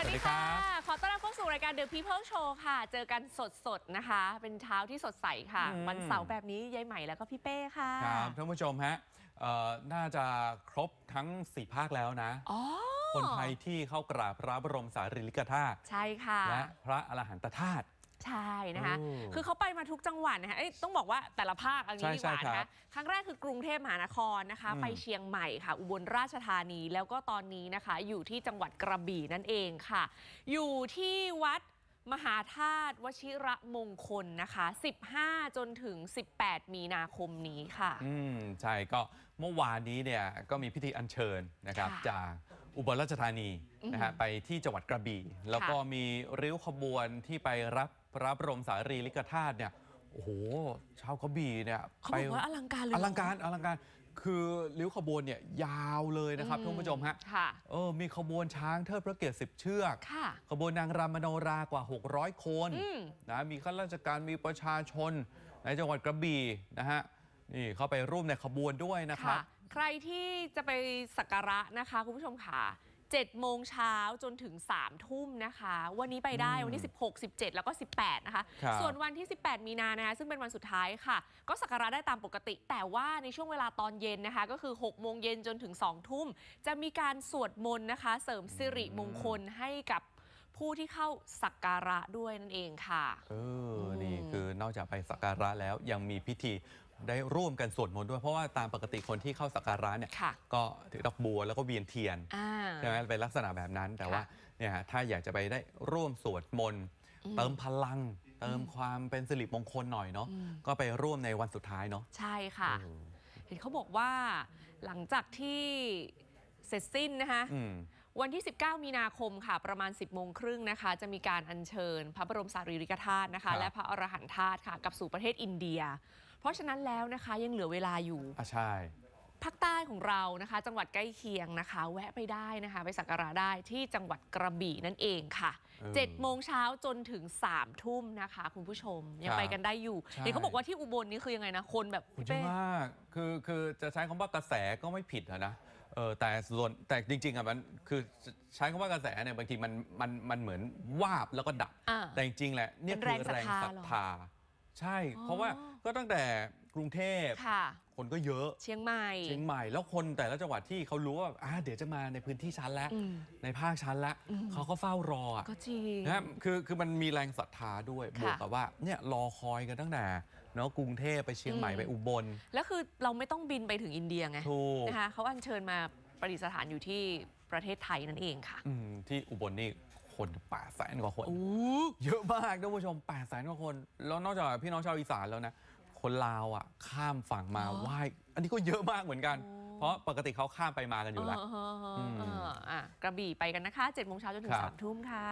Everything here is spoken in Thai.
วัสดีค่ะสวัสดีครับขอต้อนรับเข้าสู่รายการ The People Show ค่ะ เจอกันสดๆนะคะ เป็นเช้าที่สดใสค่ะ อืม วันเสาร์แบบนี้ยายใหม่แล้วก็พี่เป้ค่ะ ครับท่านผู้ชมฮะเอ่อน่าจะครบทั้ง 4 ภาคแล้วนะ อ๋อคนไทยที่เข้ากราบพระบรมสารีริกธาตุใช่ค่ะ และพระอรหันตธาตุ ใช่นะคะ โอ้คือเขาไปมาทุกจังหวัดนะคะเอ้ยต้องบอกว่าแต่ละภาคเอันนี้ใช่ดีกว่าใช่นะครัคะบครั้งแรกคือกรุงเทพมหานครนะคะ อืม ไปเชียงใหม่ค่ะ อุบลราชธานีแล้วก็ตอนนี้นะคะ อยู่ที่จังหวัดกระบี่นั่นเองค่ะ อยู่ที่วัดมหาธาตุวชิระมงคลนะคะ 15 จนถึง 18 มีนาคมนี้ค่ะ อืมใช่ก็เมื่อวานนี้เนี่ยก็มีพิธีอัญเชิญนะครับค่ะจาก อุบลราชธานีนะฮะไปที่จังหวัดกระบี่ แล้วก็มีริ้วขบวนที่ไปรับพระบรมสารีริกธาตุเนี่ยโอ้โหชาวกระบี่เนี่ยเขาไปบอกว่าอลังการเลยอเนะลังการอลังการคือริ้วขบวนเนี่ยยาวเลยนะครับท่านผู้ชมฮะค่ะเออมีขบวนช้างเทิดพระเกียรติสิบเชือกค่ะขบวนนางรำมโนรากว่า 600 คนอืมนะมีข้าราชการมีประชาชนในจังหวัดกระบี่นะฮะนี่เข้าไปร่วมในขบวนด้วยนะครับค่ะ ใครที่จะไปสักการะนะคะ คุณผู้ชมค่ะ7โมงเช้าจนถึง 3 ทุ่มนะคะ วันนี้ไปได้อืมวันที่ 16 17 แล้วก็ 18 นะคะ ครับส่วนวันที่ 18 มีนานะคะซึ่งเป็นวันสุดท้ายค่ะ ก็สักการะได้ตามปกติ แต่ว่าในช่วงเวลาตอนเย็นนะคะ ก็คือ 6 โมงเย็นจนถึง 2 ทุ่ม จะมีการสวดมนต์นะคะ เสริมสิริมงคลให้กับผู้ที่เข้าสักการะด้วยนั่นเองค่ะ เอออืมนี่คือนอกจากไปสักการะแล้วยังมีพิธี ได้ร่วมกันสวดมนต์ด้วย เพราะว่าตามปกติคนที่เข้าสักการะเนี่ยค่ะก็ถือดอกบัวแล้วก็เวียนเทียนอ่า ใช่ไหมเป็นลักษณะแบบนั้นแต่ค่ะว่าเนี่ยฮะถ้าอยากจะไปได้ร่วมสวดมนต์อืม เติมพลัง เติมความเป็นสิริมงคลหน่อยเนาะอืมก็ไปร่วมในวันสุดท้ายเนาะใช่ค่ะโอ้เห็นเขาบอกว่าหลังจากที่เสร็จสิ้นนะคะ อืม วันที่ 19 มีนาคมค่ะ ประมาณ 10 โมงครึ่งนะคะ จะมีการอัญเชิญ พระบรมสารีริกธาตุนะครัคะ บ และพระอรหันตธาตุค่ะกลับสู่ประเทศอินเดีย เพราะฉะนั้นแล้วนะคะยังเหลือเวลาอยู่อะใช่ ภาคใต้ของเรานะคะ จังหวัดใกล้เคียงนะคะ แวะไปได้นะคะ ไปสักการะได้ที่จังหวัดกระบี่นั่นเองค่ะเออ7โมงเช้าจนถึง3ทุ่มนะคะ คุณผู้ชมยังครับไปกันได้อยู่ใช่ เห็นเขาบอกว่าที่อุบลนี่คือยังไงนะคนแบบคุณพี่เยอะเป้มากคือคือจะใช้คำว่ากระแสก็ไม่ผิดอะนะเออแต่ส่วนแต่จริงๆอะมันคือใช้คำว่ากระแสเนี่ยบางทีมันมันมันเหมือนวาบแล้วก็ดับ อ่าแต่จริงๆแหละเนี่ยเป็นคือแรงแรงศรัศรัททธาเหรอธา ใช่อ๋อเพราะว่าก็ตั้งแต่กรุงเทพค่ะ คนก็เยอะ เชียงใหม่ เชียงใหม่แล้วคนแต่ละจังหวัดที่เขารู้ว่าอ่าเดี๋ยวจะมาในพื้นที่ชั้นแล้วอืมในภาคชั้นแล้วอืม เขาก็เฝ้ารออะก็จริง นะครับคือคือมันมีแรงศรัทธาด้วยบค่ะ วกกับว่าเนี่ยรอคอยกันตั้งแต่เนาะกรุงเทพไปเชียงใหม่อืมไปอุบลแล้วคือเราไม่ต้องบินไปถึงอินเดียไงถูกนะคะเขาอัญเชิญมาประดิษฐานอยู่ที่ประเทศไทยนั่นเองค่ะ อืมที่อุบลนี่ คนแปดแสนกว่าคนโอ้เยอะมากท่านผู้ชม8ปดแสนกว่าคน แล้วนอกจากพี่น้องชาวอีสานแล้วนะ คนลาวอะข้ามฝั่งมาอ๋อไหว้อันนี้ก็เยอะมากเหมือนกันโอ้เพราะปกติเขาข้ามไปมากันอยู่แล้วเออเออเออมเอออะกระบี่ไปกันนะคะ7โมงเช้าจนถึงครับ3ทุ่มค่ะ